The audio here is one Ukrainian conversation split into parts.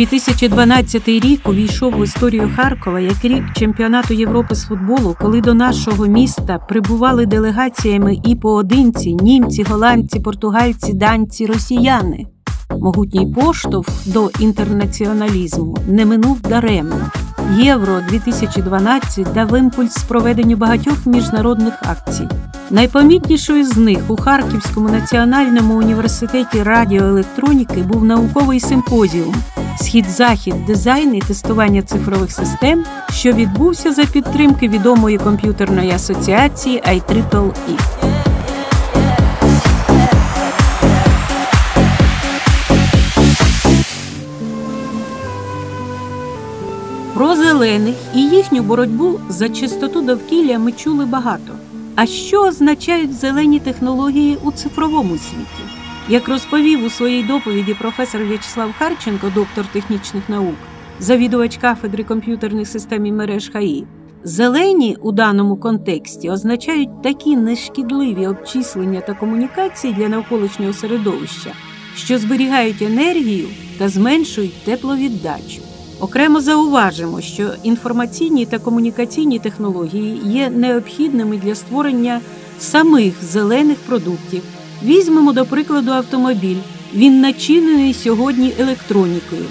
2012 рік увійшов в історію Харкова як рік чемпіонату Європи з футболу, коли до нашого міста прибували делегаціями і поодинці німці, голландці, португальці, данці, росіяни. Могутній поштовх до інтернаціоналізму не минув даремно. Євро 2012 дав імпульс проведенню багатьох міжнародних акцій. Найпомітнішою з них у Харківському національному університеті радіоелектроніки був науковий симпозіум Схід-захід, дизайн і тестування цифрових систем, що відбувся за підтримки відомої комп'ютерної асоціації IEEE. Про зелених і їхню боротьбу за чистоту довкілля ми чули багато. А що означають зелені технології у цифровому світі? Як розповів у своїй доповіді професор В'ячеслав Харченко, доктор технічних наук, завідувач кафедри комп'ютерних систем і мереж ХАІ, зелені у даному контексті означають такі нешкідливі обчислення та комунікації для навколишнього середовища, що зберігають енергію та зменшують тепловіддачу. Окремо зауважимо, що інформаційні та комунікаційні технології є необхідними для створення самих зелених продуктів. Візьмемо до прикладу автомобіль. Він начинений сьогодні електронікою.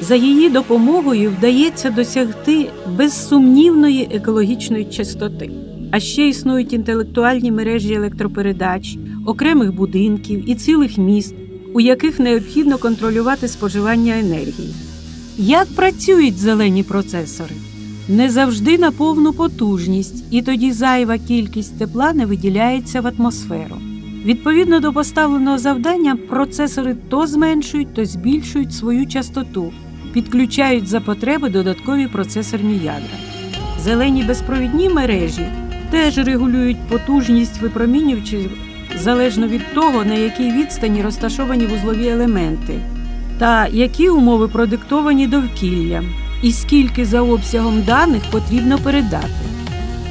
За її допомогою вдається досягти безсумнівної екологічної чистоти. А ще існують інтелектуальні мережі електропередач, окремих будинків і цілих міст, у яких необхідно контролювати споживання енергії. Як працюють зелені процесори? Не завжди на повну потужність, і тоді зайва кількість тепла не виділяється в атмосферу. Відповідно до поставленого завдання, процесори то зменшують, то збільшують свою частоту, підключають за потреби додаткові процесорні ядра. Зелені безпровідні мережі теж регулюють потужність випромінювачів залежно від того, на якій відстані розташовані вузлові елементи та які умови продиктовані довкіллям, і скільки за обсягом даних потрібно передати.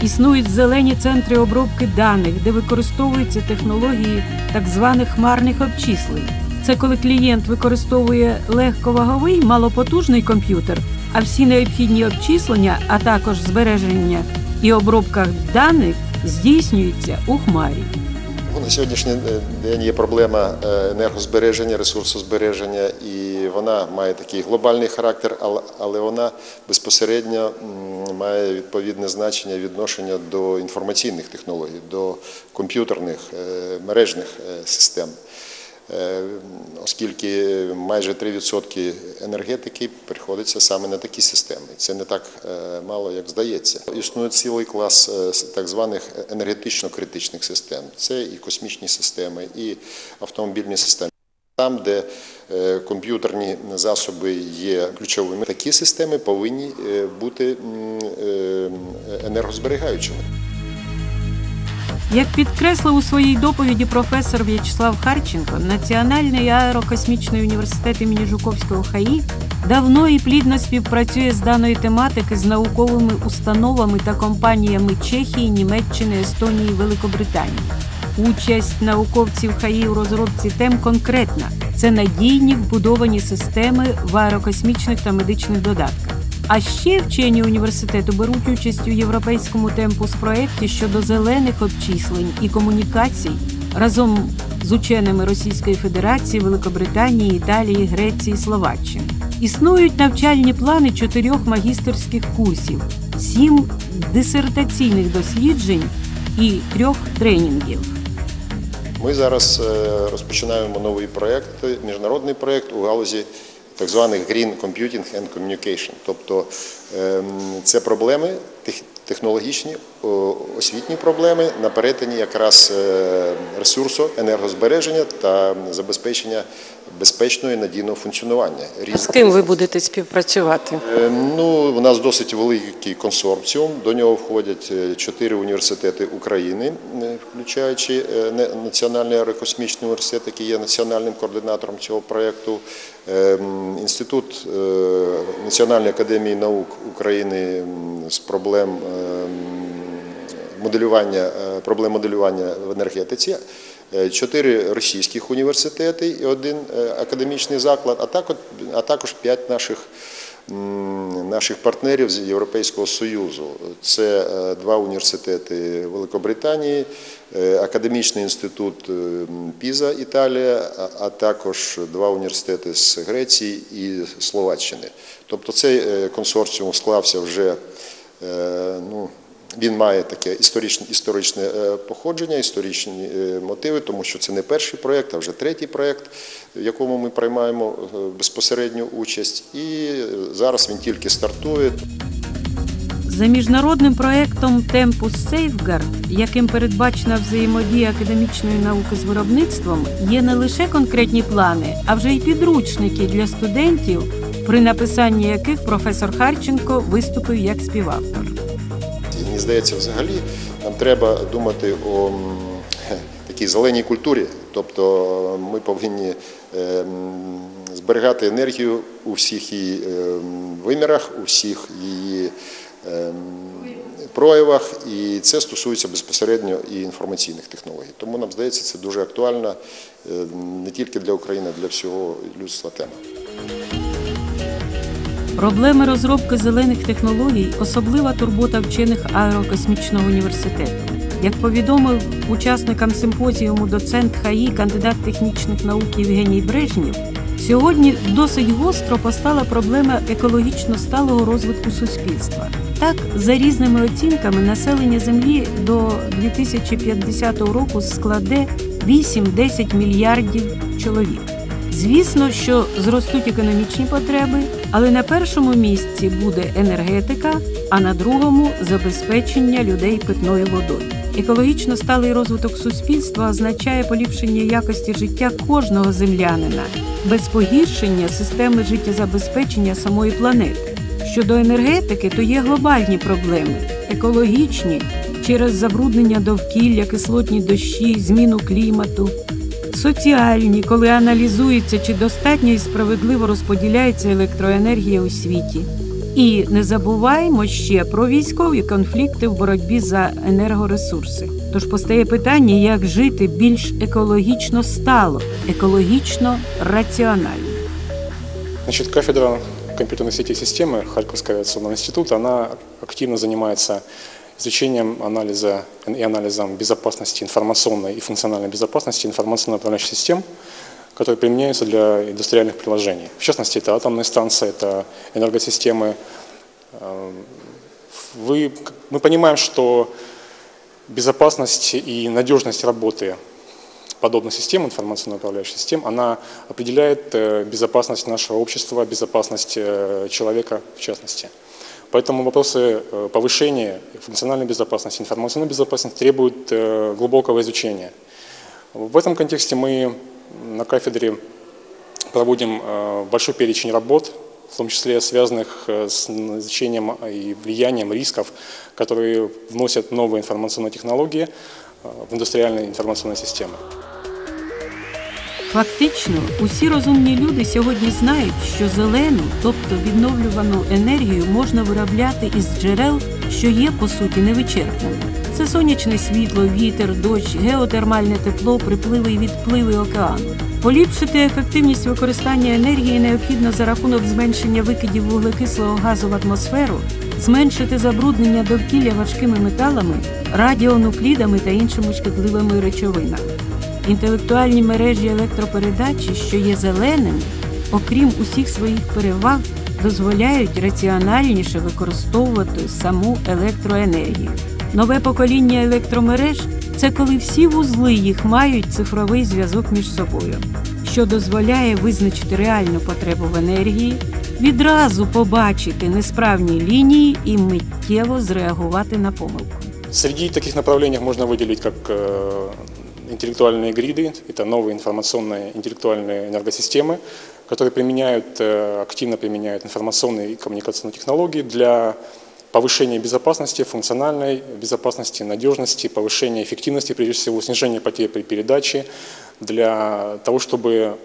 Існують зелені центри обробки даних, де використовуються технології так званих хмарних обчислень. Це коли клієнт використовує легковаговий малопотужний комп'ютер, а всі необхідні обчислення, а також збереження і обробка даних здійснюються у хмарі. На сьогоднішній день є проблема е, енергозбереження, ресурсозбереження, і вона має такий глобальний характер, але- вона безпосередньо має відповідне значення відношення до інформаційних технологій, до комп'ютерних е, мережних е, систем. Е, Оскільки майже 3% енергетики приходиться саме на такі системи. Це не так мало, як здається. Існує цілий клас так званих енергетично-критичних систем. Це і космічні системи, і автомобільні системи. Там, де е, комп'ютерні засоби є ключовими, такі системи повинні е, бути е, енергозберігаючими. Як підкреслив у своїй доповіді професор В'ячеслав Харченко, Національний аерокосмічний університет імені Жуковського ХАІ давно і плідно співпрацює з даної тематики з науковими установами та компаніями Чехії, Німеччини, Естонії, Великобританії. Участь науковців ХАІ у розробці тем конкретна це надійні вбудовані системи в аерокосмічних та медичних додатках. А ще вчені університету беруть участь у європейському темпус проєкті щодо зелених обчислень і комунікацій разом з ученими Російської Федерації, Великобританії, Італії, Греції, Словаччини. Існують навчальні плани чотирьох магістерських курсів, сім дисертаційних досліджень і трьох тренінгів. Ми зараз е, розпочинаємо новий проєкт, міжнародний проєкт у галузі так званих Green Computing and Communication. Тобто ем, це проблеми тех- технологічні, освітні проблеми на перетині якраз е, ресурсу, енергозбереження та забезпечення безпечного і надійного функціонування. З ким ви будете співпрацювати? Е, Ну, у нас досить великий консорціум. До нього входять е, чотири університети України, е, включаючи Національний аерокосмічний університет, який є національним координатором цього проєкту, Інститут Національної академії наук України з проблем моделювання, е, проблем моделювання в енергетиці, е, чотири російських університети і один е, академічний заклад, а також, п'ять наших наших партнерів з Європейського Союзу. Це два університети Великобританії, академічний інститут Піза Італія, а- також два університети з Греції і Словаччини. Тобто цей консорціум склався вже. Ну, він має таке історичне, історичне е, походження, історичні е, мотиви, тому що це не перший проєкт, а вже третій проєкт, в якому ми приймаємо е, безпосередню участь. І зараз він тільки стартує. За міжнародним проектом Tempus Safeguard, яким передбачена взаємодія академічної науки з виробництвом, є не лише конкретні плани, а вже й підручники для студентів, при написанні яких професор Харченко виступив як співавтор. Мені здається, взагалі нам треба думати о такій зеленій культурі. Тобто ми повинні е, зберігати енергію у всіх її е, вимірах, у всіх її е, проявах, і це стосується безпосередньо і інформаційних технологій. Тому нам здається, це дуже актуальна не тільки для України, а для всього людства тема. Проблеми розробки зелених технологій особлива турбота вчених аерокосмічного університету. Як повідомив учасникам симпозіуму доцент ХАІ, кандидат технічних наук Євгеній Брежнєв, сьогодні досить гостро постала проблема екологічно сталого розвитку суспільства. Так, за різними оцінками, населення Землі до 2050 року складе 8-10 мільярдів чоловік. Звісно, що зростуть економічні потреби, але на першому місці буде енергетика, а на другому забезпечення людей питною водою. Екологічно сталий розвиток суспільства означає поліпшення якості життя кожного землянина без погіршення системи життєзабезпечення самої планети. Щодо енергетики, то є глобальні проблеми екологічні через забруднення довкілля, кислотні дощі, зміну клімату, соціальні, коли аналізується, чи достатньо і справедливо розподіляється електроенергія у світі. І не забуваймо ще про військові конфлікти в боротьбі за енергоресурси. Тож постає питання, як жити більш екологічно стало, екологічно раціонально. Значит, кафедра компьютерной сети и системы Харьковского авиационного института, активно занимается изучением анализа и анализом безопасности информационной и функциональной безопасности информационно-управляющих систем, которые применяются для индустриальных приложений. В частности, это атомные станции, это энергосистемы. Э, Вы, мы понимаем, что безопасность и надежность работы подобных систем, информационно-управляющих систем, она определяет э, безопасность нашего общества, безопасность э, человека в частности. Поэтому вопросы э, повышения функциональной безопасности, информационной безопасности требуют э, глубокого изучения. В этом контексте мы на кафедре проводим э, большой перечень работ, в том числе связанных с изучением и влиянием рисков, которые вносят новые информационные технологии в индустриальные информационные системы. Фактично, усі розумні люди сьогодні знають, що зелену, тобто відновлювану енергію, можна виробляти із джерел, що є по суті невичерпними. Це сонячне світло, вітер, дощ, геотермальне тепло, припливи і відпливи океану. Поліпшити ефективність використання енергії необхідно за рахунок зменшення викидів вуглекислого газу в атмосферу, зменшити забруднення довкілля важкими металами, радіонуклідами та іншими шкідливими речовинами. Інтелектуальні мережі електропередачі, що є зеленими, окрім усіх своїх переваг, дозволяють раціональніше використовувати саму електроенергію. Нове покоління електромереж це коли всі вузли їх мають цифровий зв'язок між собою, що дозволяє визначити реальну потребу в енергії, відразу побачити несправні лінії і миттєво зреагувати на помилку. Среди таких направлений можно выделить как э, интеллектуальные гриды, это новые информационные интеллектуальные энергосистемы, которые применяют, э, активно применяют информационные и коммуникационные технологии для повышения безопасности, функциональной безопасности, надежности, повышения эффективности, прежде всего, снижения потерь при передаче, для того, чтобы м,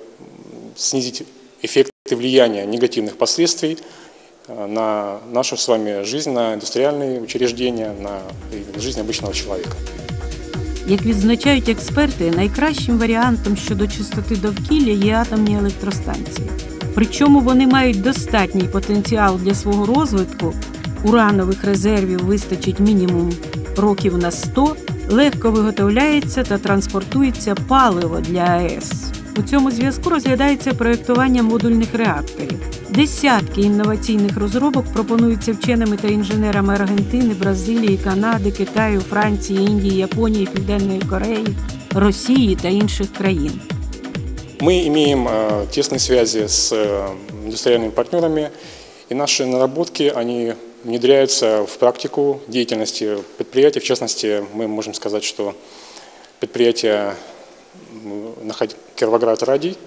снизить эффекты влияния негативных последствий э, на нашу с вами жизнь, на индустриальные учреждения, на и жизнь обычного человека. Як відзначають експерти, найкращим варіантом щодо чистоти довкілля є атомні електростанції. Причому вони мають достатній потенціал для свого розвитку. Уранових резервів вистачить мінімум років на 100, легко виготовляється та транспортується паливо для АЕС. У цьому зв'язку розглядається проєктування модульних реакторів. Десятки інноваційних розробок пропонуються вченими та інженерами Аргентини, Бразилії, Канади, Китаю, Франції, Індії, Японії, Південної Кореї, Росії та інших країн. Мы имеем э, тесные связи с э, индустриальными партнерами, и наши наработки, они внедряются в практику деятельности предприятий. В частности, мы можем сказать, что предприятие м, наход- Кировоград Радий,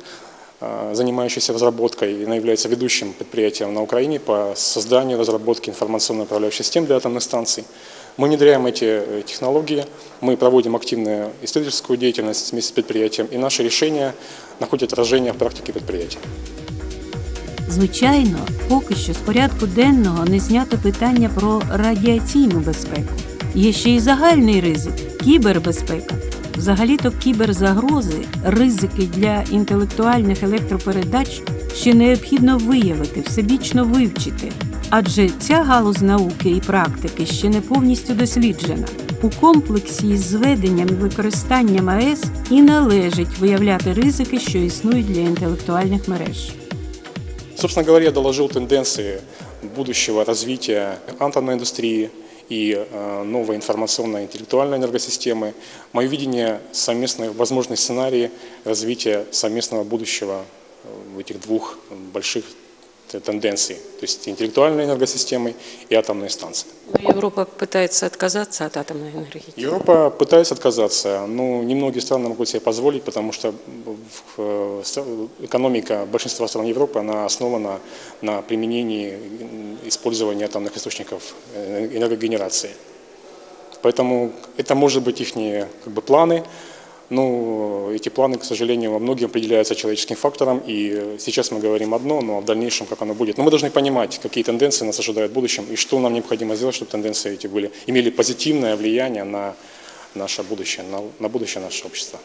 э, занимающееся разработкой, оно является ведущим предприятием на Украине по созданию и разработке информационно-управляющих систем для атомных станций. Мы внедряем эти э, технологии, мы проводим активную исследовательскую деятельность вместе с предприятием, и наши решения находят отражение в практике предприятия. Звичайно, поки що з порядку денного не знято питання про радіаційну безпеку. Є ще й загальний ризик кібербезпека. Взагалі-то кіберзагрози, ризики для інтелектуальних електропередач ще необхідно виявити, всебічно вивчити. Адже ця галузь науки і практики ще не повністю досліджена. У комплексі із зведенням і використанням АЕС і належить виявляти ризики, що існують для інтелектуальних мереж. Собственно говоря, я доложил тенденции будущего развития атомной индустрии и э, новой информационно-интеллектуальной энергосистемы. Мое видение совместных, возможных сценарии развития совместного будущего э, этих двух больших тенденций, то есть интеллектуальной энергосистемы и атомной станции. Но Европа пытается отказаться от атомной энергетики. Европа пытается отказаться, но немногие страны могут себе позволить, потому что э, экономика большинства стран Европы она основана на применении использования атомных источников э, энергогенерации. Поэтому это может быть их как бы, планы, но эти планы, к сожалению, во многом определяются человеческим фактором, и сейчас мы говорим одно, но в дальнейшем как оно будет. Но мы должны понимать, какие тенденции нас ожидают в будущем, и что нам необходимо сделать, чтобы тенденции эти были, имели позитивное влияние на наше будущее, на, на будущее нашего общества.